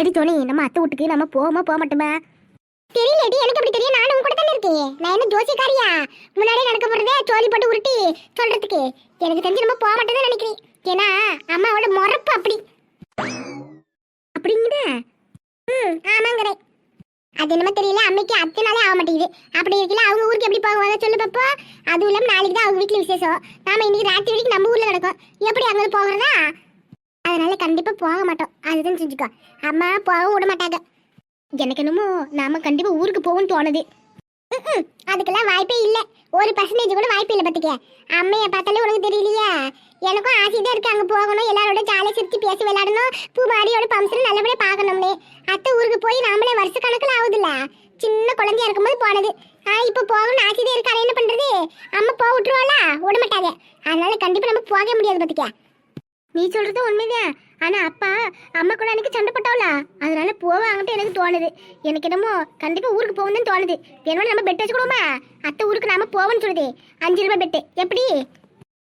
Eddy துணி நம்ம அத்தை வீட்டுக்கு நம்ம போவோமா போக மாட்டோமா. தெரியலடி எனக்கு அப்படி தெரியும். நானும் கூட தானே இருக்கேன். நான் என்ன ஜோசியக்காரியா? முன்னாடியே நடக்க போறதே சோழி போட்டு உருட்டி சொல்றதுக்கு. எனக்கு தெரிஞ்சு நம்ம போக மாட்டோம்னு நினைக்கிறேன். ஏன்னா அம்மாவோட முறப்பு அப்படி. அப்படிங்கிற? ம் ஆமாங்கிறேன். அது என்னமோ தெரியல. அம்மைக்கு அத்தனாலே ஆக மாட்டேங்குது. அப்படி இருக்கல அவங்க ஊருக்கு எப்படி போவாங்க சொல்லு பாப்பா. அதுவும் இல்லாமல் நாளைக்கு தான் அவங்க வீட்டில் விசேஷம். நாம இன்னைக்கு ராத்திரி வரைக்கும் நம்ம ஊர்ல நடக்கும். எப்படி அங்கே போகிறதா? அதனால கண்டிப்பா போக மாட்டோம். அதுதான் செஞ்சுக்கோ. அம்மா போக விட மாட்டாங்க. எனக்கு என்னமோ நாம கண்டிப்பா ஊருக்கு போகணும் தோணுது. அதுக்கெல்லாம் வாய்ப்பே இல்ல. ஒரு பர்சன்டேஜ் கூட வாய்ப்பு இல்லை பத்துக்க. அம்மைய பார்த்தாலே உனக்கு தெரியலையா. எனக்கும் ஆசைதான் இருக்கு அங்க போகணும். எல்லாரோட ஜாலியாக சிரிச்சு பேசி விளையாடணும். பூ மாடியோட பம்சன் நல்லபடியா பார்க்கணும்னு. அத்தை ஊருக்கு போய் நாமளே வருஷ கணக்கில் ஆகுதுல்ல. சின்ன குழந்தையா இருக்கும்போது போனது. ஆ இப்போ போகணும்னு ஆசைதான் தான் என்ன பண்றது? அம்மா போக விட்டுருவாளா? விட மாட்டாங்க. அதனால கண்டிப்பா நம்ம போக முடியாது பத்துக்க. நீ சொல்றது உண்மைதான். ஆனா அப்பா அம்மா கூட எனக்கு சண்டை போட்டாவல அதனால போவாங்கட்டு எனக்கு தோணுது. எனக்கு என்னமோ கண்டிப்பா ஊருக்கு போகணும்னு தோணுது. வேணுமா நம்ம பெட் வச்சுக்கிடுவோமா அத்தை ஊருக்கு நாம போவோம்னு சொல்லுது. அஞ்சு ரூபாய் பெட்டு எப்படி?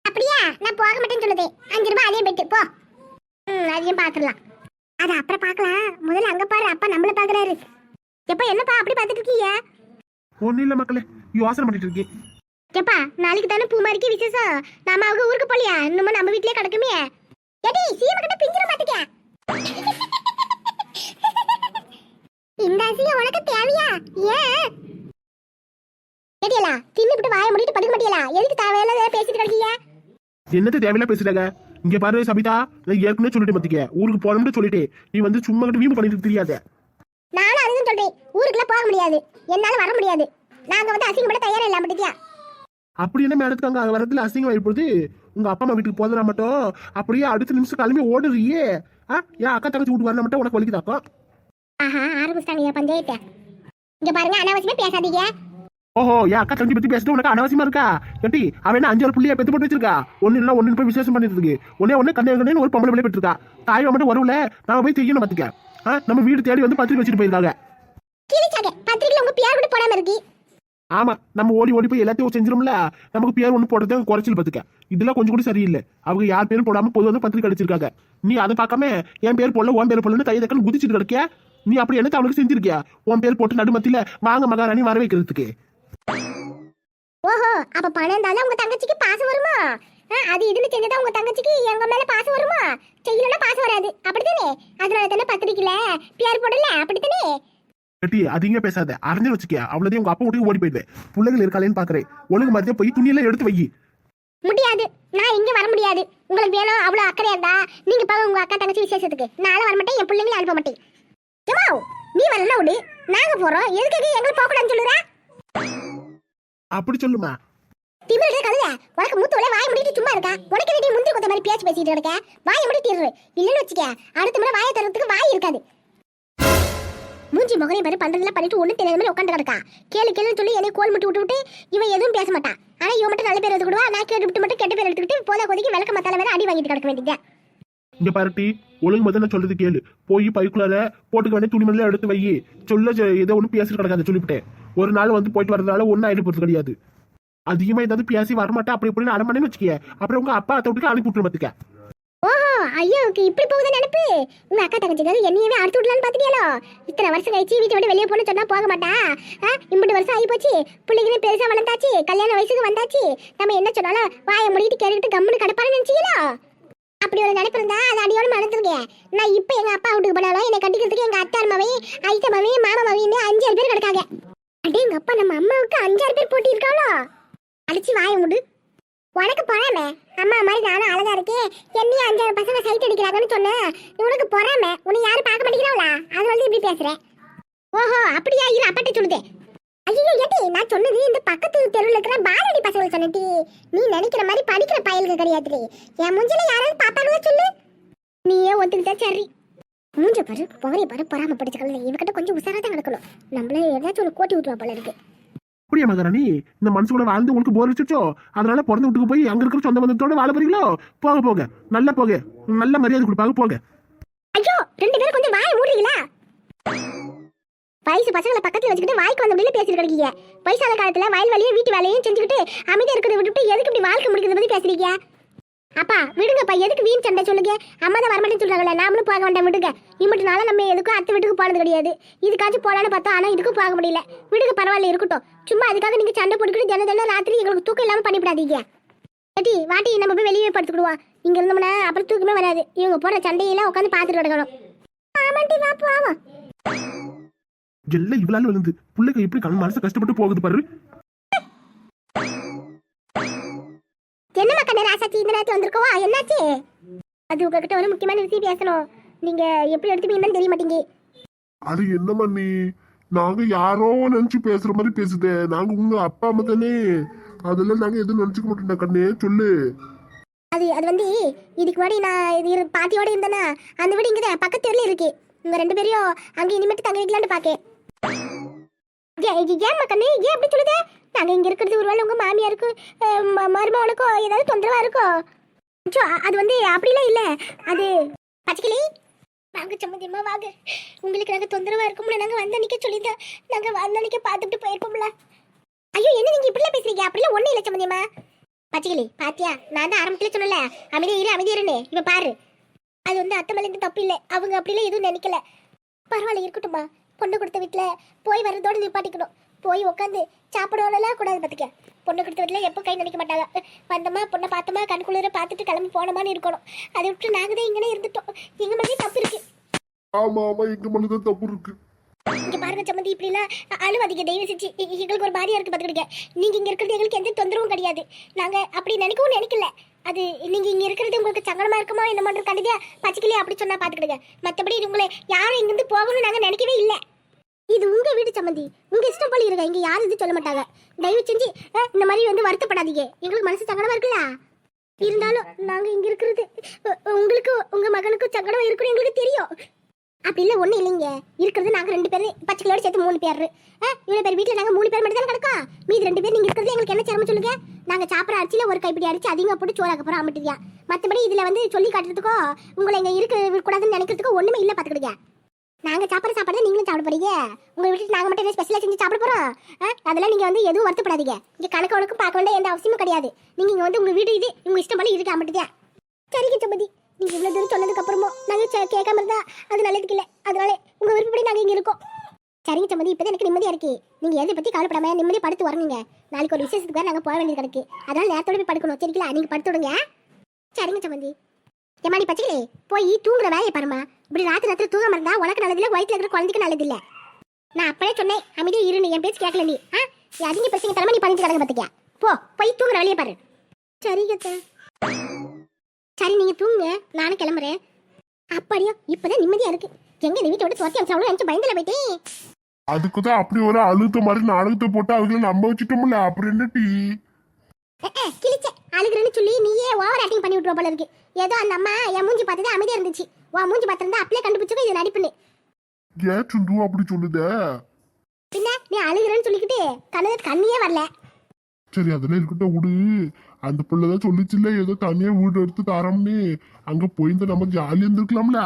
அப்படியா? நான் போக மாட்டேன்னு சொல்லுது. அஞ்சு ரூபாய் அதே பெட்டு போ. ம் அதையும் பார்த்துடலாம். அது அப்புறம் பார்க்கலாம். முதல்ல அங்க பாரு. அப்பா நம்மள பாக்குறாரு எப்பா என்னப்பா அப்படி பார்த்துட்டு இருக்கீங்க? ஒன்றும் இல்லை மக்களே. யோசனை பண்ணிட்டு இருக்கேன். எப்பா நாளைக்கு தானே பூமாரிக்கு விசேஷம். நாம அவங்க ஊருக்கு போலியா இன்னும் நம்ம வீட்லயே கிடக்குமே. எடி சீம கிட்ட பிஞ்சிர மாட்டேங்க இந்த அசியம் உனக்கு தேவையா? ஏன் எடியலா தின்னுபிட்டு வாயை மூடிட்டு படுக்க மாட்டியலா? எதுக்கு தேவையில்லாத பேசிட்டு கிடக்கீங்க? என்னத்த தேவையில்லாம் பேசுறாங்க? இங்க பாரு சபிதா நான் ஏற்கனவே சொல்லிட்டு மத்திக்க ஊருக்கு போகணும்னு சொல்லிட்டு. நீ வந்து சும்மா கிட்ட வீம்பு பண்ணிட்டு தெரியாத. நானும் அதுதான் சொல்றேன். ஊருக்குலாம் போக முடியாது. என்னால வர முடியாது. நாங்க வந்து அசிங்கப்பட தயாரா இல்லாம அப்படி என்ன மேடத்துக்கு அங்க வரதுல அசிங்கம் ஆயிப்போது உங்க அப்பா அம்மா வீட்டுக்கு போதுனா மட்டும் அப்படியே அடுத்த நிமிஷம் கிளம்பி ஓடுறியே. ஆ என் அக்கா தங்கச்சி வீட்டுக்கு வரல மட்டும் உனக்கு வலிக்குதாக்கா? ஆஹா ஆரம்பிச்சிட்டாங்க பஞ்சாயத்தை? இங்க பாருங்க அனாவசியமா பேசாதீங்க. ஓஹோ என் அக்கா தங்கச்சி பத்தி பேசிட்டு உனக்கு அனாவசியமா இருக்கா? ஏட்டி அவன் என்ன அஞ்சாறு புள்ளியா பெத்து போட்டு வச்சிருக்கா? ஒன்னு இல்ல ஒன்னு போய் விசேஷம் பண்ணிட்டு இருக்கு ஒன்னே ஒண்ணு கண்ணே ஒரு பொம்பளை பிள்ளை பெற்றிருக்கா. தாய் மட்டும் வரும்ல நாம போய் செய்யணும் பாத்துக்க. நம்ம வீடு தேடி வந்து பத்திரிக்கை வச்சுட்டு போயிருக்காங்க. பத்திரிக்கையில உங்க பேர் கூட போடாம இருக்கு. ஆமா நம்ம ஓடி ஓடி போய் எல்லாத்தையும் செஞ்சிரும்ல? நமக்கு பேர் ஒண்ணு போடுறது குறைச்சல் பாத்துக்க. இதெல்லாம் கொஞ்சம் கூட சரியில்லை. அவங்க யார் பேரும் போடாம பொது வந்து பத்திரிக்கை அடிச்சிருக்காங்க. நீ அதை பார்க்காம என் பேர் போடல உன் பேர் போடலன்னு கை தக்கன்னு குதிச்சிட்டு கிடக்கியா? நீ அப்படி என்னத்த அவனுக்கு செஞ்சிருக்கியா? உன் பேர் போட்டு நடுமத்தில வாங்க மகாராணி வர வைக்கிறதுக்கு. ஓஹோ அப்ப பணம் இருந்தாலும் உங்க தங்கச்சிக்கு பாசம் வருமா? அது இதுன்னு செஞ்சதா உங்க தங்கச்சிக்கு எங்க மேல பாசம் வருமா? செய்யலன்னா பாசம் வராது. அப்படித்தானே? அதனால தானே பத்திரிக்கையில பேர் போடல? அப்படித்தானே? கட்டி அதிகமா பேசாத. அறிஞ்சு வச்சுக்க அவ்வளோதையும் உங்க அப்பா வீட்டுக்கு ஓடி போயிடுவேன் பிள்ளைகள் இருக்காளேன்னு பாக்குறேன். ஒழுங்கு மதியம் போய் துணியெல்லாம் எடுத்து வை. முடியாது. நான் இங்க வர முடியாது. உங்களுக்கு வேணும் அவ்வளவு அக்கறையா இருந்தா நீங்க போங்க உங்க அக்கா தங்கச்சி விசேஷத்துக்கு. நானும் வர மாட்டேன் என் பிள்ளைங்களை அனுப்ப மாட்டேன். நீ வரல விடு. நாங்க போறோம். எதுக்கு எங்களுக்கு போக கூடாதுன்னு சொல்லுற? அப்படி சொல்லுமா? திமிரு கழுத உனக்கு மூத்தோல வாய் முடிட்டு சும்மா இருக்கா. உனக்கு வேண்டிய முந்திரி கொத்த மாதிரி பேச்சு பேசிட்டு இருக்க? வாயை முடிட்டு இல்லைன்னு வச்சுக்க. அடுத்த முறை வாயை தரத்துக்கு வாய் இருக்காது. மூஞ்சி முகரையும் பாரு பண்றதுல பண்ணிட்டு ஒண்ணு தெரியாத மாதிரி உட்காந்து கிடக்கா. கேளு கேளுன்னு சொல்லி என்னை கோல் மட்டும் விட்டு விட்டு இவன் எதுவும் பேச மாட்டான் ஆனா இவன் மட்டும் நல்ல பேர் எடுத்துக்கிடுவா நான் கேட்டு விட்டு மட்டும் கெட்ட பேர் எடுத்துக்கிட்டு போதா கொதிக்கு விளக்க மத்தால வேற அடி வாங்கிட்டு கிடக்க வேண்டியது இங்க பாருட்டி ஒழுங்கு மதியம் நான் சொல்றது கேளு. போய் பைக்குள்ளார போட்டுக்க வேண்டிய துணிமணிலாம் எடுத்து வை சொல்ல ஏதோ ஒன்று பேசி கிடக்காது சொல்லிவிட்டேன். ஒரு நாள் வந்து போயிட்டு வரதுனால ஒன்றும் ஆயிட்டு போறது கிடையாது. அதிகமா ஏதாவது பேசி வரமாட்டா? அப்படி இப்படின்னு அடமானேன்னு வச்சுக்கிய. அப்புறம் உங்க அப்பா அத்தை விட்டுக்கு அனுப்பி விட்டுரு ஓஹோ ஐயோக்கு இப்படி போகுது நினைப்பு. உங்க அக்கா தங்கச்சிக்காரு என்னையவே அறுத்து விடலான்னு பாத்துட்டியாலோ இத்தனை வருஷம் கழிச்சு வீட்டை விட்டு வெளியே போன சொன்னா போக மாட்டா? ஆ, இம்புட்டு வருஷம் ஆகி போச்சு. பிள்ளைங்க பெருசா வளர்ந்தாச்சு. கல்யாண வயசுக்கு வந்தாச்சு. நம்ம என்ன சொன்னாலும் வாயை முடிக்கிட்டு கேட்டுக்கிட்டு கம்முன்னு கிடப்பான்னு நினைச்சீங்களோ? அப்படி ஒரு நினைப்பு இருந்தா அது அடியோட மறந்துருக்கேன் நான் இப்ப எங்க அப்பா வீட்டுக்கு போனாலும் என்னை கட்டிக்கிறதுக்கு எங்க அத்தார் மாவையும் ஐத்த மாவையும் மாமா மாவின்னு அஞ்சாறு பேர் கிடக்காங்க. அடே எங்க அப்பா நம்ம அம்மாவுக்கு அஞ்சாறு பேர் போட்டி இருக்காளோ அடிச்சு வாயை முடு. உனக்கு பொறாம? அம்மா மாதிரி நானும் அழகா இருக்கேன். என்னையும் அஞ்சாறு பசங்க சைட் அடிக்கிறாங்கன்னு சொன்னேன் உனக்கு பொறாம? உன்னை யாரும் பார்க்க மாட்டேங்கிறாங்களா அது வந்து இப்படி பேசுறேன் ஓஹோ அப்படியா? இரு அப்பாட்ட சொல்லுதே ஐயோ ஏட்டி நான் சொன்னது இந்த பக்கத்து தெருவில் இருக்கிற பாலடி பசங்களுக்கு சொன்னடி நீ நினைக்கிற மாதிரி படிக்கிற பயலுக்கு கிடையாது என் மூஞ்சில யாராவது பாப்பானுங்க சொல்லு? நீயே ஒத்துக்கிட்டா சரி. மூஞ்ச பாரு புகழைய பாரு பொறாம படிச்சுக்கல இவகிட்ட கொஞ்சம் உசாரா தான் கிடக்கணும் நம்மள ஏதாச்சும் ஒரு கோட்டி விட்டுருவா போல இருக்கு. அப்படியா மகாராணி? இந்த மனசுக்குள்ள வாழ்ந்து உங்களுக்கு போர் அடிச்சிச்சோ அதனால பிறந்த வீட்டுக்கு போய் அங்க இருக்கிற சொந்த பந்தத்தோட வாழ போறீங்களோ? போக போக. நல்ல போக. நல்ல மரியாதை கொடுப்பாங்க. போக. ஐயோ ரெண்டு பேரும் கொஞ்சம் வாய் மூடுறீங்களா? வயசு பசங்களை பக்கத்துல வச்சுக்கிட்டு வாய்க்கு வந்த முடியல பேசிட்டு கிடைக்கீங்க. வயசான காலத்துல வயல் வேலையும் வீட்டு வேலையும் செஞ்சுக்கிட்டு அமைதியா இருக்கிறத விட்டுட்டு எதுக்கு இப்படி வாழ்க்கை முடிக்கிறத பத்தி பேசுறீங்க? அப்பா விடுங்கப்பா எதுக்கு வீண் சண்டை சொல்லுங்க? அம்மா தான் வரமாட்டேன்னு சொல்றாங்களே நாமளும் போக வேண்டாம் விடுங்க. இம்மட்டுனால நம்ம எதுக்கும் அத்தை வீட்டுக்கு போனது கிடையாது. இதுக்காச்சும் போலான்னு பார்த்தா ஆனா இதுக்கும் போக முடியல. விடுங்க பரவாயில்ல இருக்கட்டும். சும்மா அதுக்காக நீங்க சண்டை போட்டுக்கிட்டு தினம் தினம் ராத்திரி எங்களுக்கு தூக்கம் இல்லாம பண்ணிவிடாதீங்க. ஏட்டி வாட்டி நம்ம போய் வெளியே படுத்துக்கிடுவோம். இங்க இருந்தோம்னா அப்புறம் தூக்கமே வராது. இவங்க போற சண்டையெல்லாம் உட்காந்து பார்த்துட்டு கிடக்கணும். ஆமாண்டி வா போவோம். எல்லாம் இவ்வளவு விழுந்து பிள்ளைக்கு எப்படி கண் மனசு கஷ்டப்பட்டு போகுது பாரு. ராசாச்சி இந்த நேரத்தில் வந்திருக்கோவா? என்னாச்சு? அது உங்ககிட்ட ஒரு முக்கியமான விஷயம் பேசணும். நீங்க எப்படி எடுத்துப்பீங்கன்னு தெரிய மாட்டீங்க. அது என்னம்மா நீ நாங்க யாரோ நினைச்சு பேசுற மாதிரி பேசுதே. நாங்க உங்க அப்பா அம்மா தானே. அதெல்லாம் நாங்க எதுவும் நினைச்சுக்க மாட்டோம்டா கண்ணே. சொல்லு. அது அது வந்து இதுக்கு முன்னாடி நான் இது இரு- பாட்டியோட இருந்தேனா அந்த வீடு இங்கே பக்கத்து தெருல இருக்கு. உங்க ரெண்டு பேரையும் அங்கே இனிமேட்டு தங்க வைக்கலான்னு பாக்கேன் ஏன் கண்ணு? ஏன் அப்படி சொல்லுதே? நாங்க இங்கே இருக்கிறது ஒருவேளை உங்கள் மாமியாருக்கு அஹ், ம- மருமகனுக்கோ ஏதாவது தொந்தரவாக இருக்கோ? அச்சோ, அது வந்து அப்படிலாம் இல்லை. அது பச்சைக்கிளி? வாங்க சம்மந்தியம்மா வாங்க. உங்களுக்கு நாங்கள் தொந்தரவாக இருக்கும்ல. நாங்கள் வந்த அன்னைக்கே சொல்லியிருந்தோம் நாங்கள் வந்த அன்னைக்கே பார்த்துட்டு போயிருப்போம்ல. ஐயோ என்ன நீங்கள் இப்படிலாம் பேசுறீங்க? அப்படிலாம் ஒன்றும் இல்லை சம்மந்தியம்மா. பச்சைக்கிளி பாத்தியா? நான் தான் ஆரம்பத்துல சொன்னல அமைதியா இரு அமைதியா இருன்னு. இப்ப பாரு. அது வந்து அத்தை மேல தப்பு இல்லை. அவங்க அப்படிலாம் எதுவும் நினைக்கல. பரவாயில்ல இருக்கட்டும்மா. பொண்ணு கொடுத்த வீட்டுல போய் வர்றதோட நிப்பாட்டிக்கணும். போய் உட்காந்து சாப்பிடலாம் கூடாது பார்த்துக்க பொண்ணு கொடுத்த வீட்டுல எப்போ கை நினைக்க மாட்டாங்க. வந்தோமா பொண்ணை பார்த்தோமா கண்குளிர பார்த்துட்டு கிளம்பி போனோமான்னு இருக்கணும். அதை விட்டு நாங்க தான் இங்கனே இருந்துட்டோம். எங்க மேலேயும் தப்பு இருக்கு. ஆமா ஆமா எங்க மனதான் தப்பு இருக்கு. இங்க பாருங்க சம்மந்தி இப்படிலாம் அழுவாதீங்க தயவு செஞ்சு. எங்களுக்கு ஒரு மாதிரியா இருக்கு பார்த்துக்கிடுங்க நீங்க இங்க இருக்கிறது எங்களுக்கு எந்த தொந்தரவும் கிடையாது. நாங்க அப்படி நினைக்கவும் நினைக்கல. அது நீங்க இங்க இருக்கிறது உங்களுக்கு சங்கடமா இருக்குமா என்ன பண்ற கண்டிப்பா பச்சைக்கிளி அப்படி சொன்னா பாத்துக்கிடுங்க மத்தபடி உங்களை யாரும் இங்கிருந்து போகணும்னு நாங்க நினைக்கவே இல்ல. இது உங்க வீடு சம்மந்தி உங்க இஷ்டம் போல இருக்க இங்க யாரும் இது சொல்ல மாட்டாங்க. தயவு செஞ்சு இந்த மாதிரி வந்து வருத்தப்படாதீங்க. எங்களுக்கு மனசு சங்கடமா இருக்குல்ல? இருந்தாலும் நாங்க இங்க இருக்கிறது உங்களுக்கு உங்க மகனுக்கும் சங்கடம் இருக்குன்னு எங்களுக்கு தெரியும். அப்படி இல்லை ஒன்றும் இல்லைங்க. இருக்கிறது நாங்கள் ரெண்டு பேரும் பச்சைக்கிளோட சேர்த்து மூணு பேர். இவ்வளோ பேர் வீட்டில் நாங்கள் மூணு பேர் மட்டும் தான் கிடக்கோம்? மீதி ரெண்டு பேர் நீங்கள் இருக்கிறது எங்களுக்கு என்ன சிரமம் சொல்லுங்க? நாங்கள் சாப்பிட்ற அரிசியில் ஒரு கைப்பிடி அரிசி அதிகமாக போட்டு சோறாக்க போகிறோம் அம்மட்டியா மற்றபடி இதில் வந்து சொல்லி காட்டுறதுக்கோ உங்களை இங்கே இருக்க கூடாதுன்னு நினைக்கிறதுக்கோ ஒன்றுமே இல்லை பார்த்துக்கிடுங்க நாங்கள் சாப்பிட்ற சாப்பாடு நீங்களும் சாப்பிட போறீங்க. உங்கள் வீட்டுக்கு நாங்கள் மட்டும் என்ன ஸ்பெஷலாக செஞ்சு சாப்பிட போகிறோம் ஆ? அதெல்லாம் நீங்கள் வந்து எதுவும் வருத்தப்படாதீங்க. இங்கே கணக்கு வழக்கும் பார்க்க வேண்டிய எந்த அவசியமும் கிடையாது. நீங்கள் இங்கே வந்து உங்கள் வீடு இது உங்கள் இஷ்டம் போல இருக்க மாட்டேங்க சரிங்க சுமதி. நீங்க இவ்வளவு தூரம் சொன்னதுக்கு அப்புறமும் நாங்க கேட்காம இருந்தா அது நல்லதுக்கு இல்ல. அதனால உங்க விருப்பப்படி நாங்க இங்க இருக்கோம். சரிங்க சம்மதி இப்பதான் எனக்கு நிம்மதியா இருக்கு. நீங்க எதை பத்தி கவலைப்படாம நிம்மதியா படுத்து வரணுங்க. நாளைக்கு ஒரு விசேஷத்துக்கு நாங்கள் நாங்க போக வேண்டியது கிடக்கு அதனால நேரத்தோட போய் படுக்கணும். சரிங்களா? நீங்க படுத்து விடுங்க. சரிங்க சம்பந்தி எம்மாடி நீ பச்சைகளே போய் தூங்குற வேலையை பாருமா இப்படி ராத்திரி ராத்திரி தூங்காம இருந்தா உனக்கு நல்லதில்ல வயிற்றுல இருக்கிற குழந்தைக்கு நல்லது இல்ல. நான் அப்பவே சொன்னேன் அமைதியா இரு என் பேச்சு கேட்கல நீ. ஆ? நீ அதிக பிரச்சனை தலைமை நீ பண்ணிட்டு கிடக்க பாத்துக்க போ போய் தூங்குற வேலையை பாரு. சரிங்க சார் சரி நீங்க தூங்குங்க. நானும் கிளம்புறேன். அப்படியோ இப்பதான் நிம்மதியா இருக்கு. எங்க இந்த வீட்டை விட்டு துரத்தி அமிச்சாலும் நினைச்சு பயந்துல போயிட்டேன் அதுக்குதான் அப்படி ஒரு அழுத்த மாதிரி நாடகத்தை போட்டு அவங்கள நம்ப வச்சுட்டோம்ல அப்புறம் என்ன டீ? கிழிச்ச. அழுகுறேன்னு சொல்லி நீயே ஓவர் ஆக்டிங் பண்ணி விட்டுருவ போல இருக்கு. ஏதோ அந்த அம்மா என் மூஞ்சி பார்த்ததே அமைதியா இருந்துச்சு. உன் மூஞ்சி பார்த்திருந்தா அப்படியே கண்டுபிடிச்சுக்கோ இது நடிப்புன்னு. ஏன் சுந்து அப்படி சொல்லுத? பின்ன நீ அழுகுறேன்னு சொல்லிக்கிட்டு கண்ணு கண்ணியே வரல. சரி அதெல்லாம் இருக்கட்டும் விடு. அந்த பிள்ளைதான் சொல்லிச்சுல்ல ஏதோ தனியா வீடு எடுத்து தரோம்னு. அங்க போயிருந்தா நம்ம ஜாலியா இருந்திருக்கலாம்ல.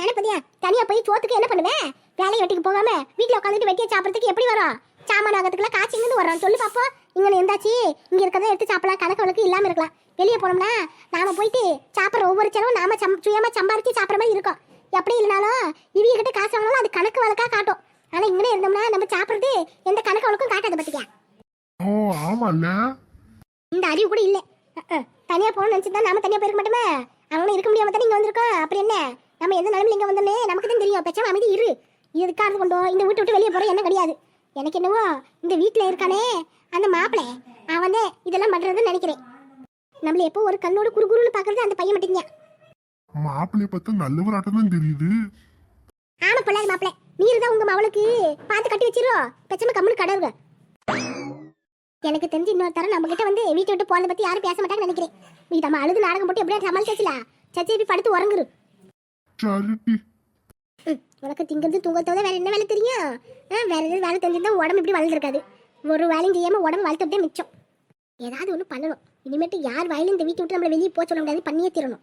நினைப்பதியா தனியா போய் சோத்துக்கு என்ன பண்ணுவேன் வேலையை வெட்டிக்கு போகாம வீட்டுல உட்காந்துட்டு வெட்டிய சாப்பிடறதுக்கு எப்படி வரும்? சாமான் ஆகிறதுக்குலாம் காய்ச்சி இருந்து வரோம்? சொல்லு பாப்போம் இங்க இருந்தாச்சு இங்க இருக்கிறத எடுத்து சாப்பிடலாம். கணக்கு வழக்கு இல்லாம இருக்கலாம். வெளியே போனோம்னா நாம போயிட்டு சாப்பிட்ற ஒவ்வொரு செலவும் நாம சுயமா சம்பாரிச்சு சாப்பிட்ற மாதிரி இருக்கும். எப்படி இல்லைனாலும் இவங்க கிட்ட காசு வாங்கினாலும் அது கணக்கு வழக்கா காட்டும். ஆனா இங்கே இருந்தோம்னா நம்ம சாப்பிட்றது எந்த கணக்கு வழக்கும் காட்டாது பத்தியா? ஓ ஆமால்ல. இந்த அறிவு கூட இல்ல. தனியா போகணும்னு நினைச்சிருந்தா நாம தனியா போயிருக்க மாட்டோமே? அவங்களும் இருக்க முடியாம தானே இங்க வந்திருக்கோம். அப்படி என்ன? நம்ம எந்த நிலைமையில இங்க வந்தோமே நமக்கு தான் தெரியும். பேசாம அமைதி இரு. இதுக்காக கொண்டோ இந்த வீட்டை விட்டு வெளியே போற என்ன கிடையாது. எனக்கு என்னவோ இந்த வீட்டுல இருக்கானே. அந்த மாப்பிள்ளை அவன் வந்து இதெல்லாம் பண்றதுன்னு நினைக்கிறேன். நம்மள எப்போ ஒரு கண்ணோட குறுகுறுன்னு பாக்குறது அந்த பையன் மட்டும்தான். மாப்பிள்ளைய பார்த்தா நல்லவராட்டம் தான் தெரியுது. ஆமா பொல்லாத மாப்பிள்ளை நீர் தான் உங்க மவளுக்கு பார்த்து கட்டி வச்சிரோ பேசாம கம்முன்னு கடவுங்க எனக்கு தெரிஞ்சு இன்னொரு தரம் நம்ம கிட்ட வந்து வீட்டை விட்டு போனதை பத்தி யாரும் பேச மாட்டாங்கன்னு நினைக்கிறேன். நீ நம்ம அழுது நாடகம் போட்டு எப்படியா சமாளிச்சாச்சுல சச்சி போய் படுத்து உறங்குரு. உனக்கு திங்கிறது தூங்கத்தோட வேற என்ன வேலை தெரியும்? வேற எதுவும் வேலை தெரிஞ்சிருந்தா உடம்பு இப்படி வளர்ந்துருக்காது. ஒரு வேலையும் செய்யாம உடம்பு வளர்த்துட்டே மிச்சம். ஏதாவது ஒன்று பண்ணணும். இனிமேட்டு யார் வாயிலும் இந்த வீட்டை விட்டு நம்மளை வெளியே போக சொல்ல முடியாது பண்ணியே தீரணும்.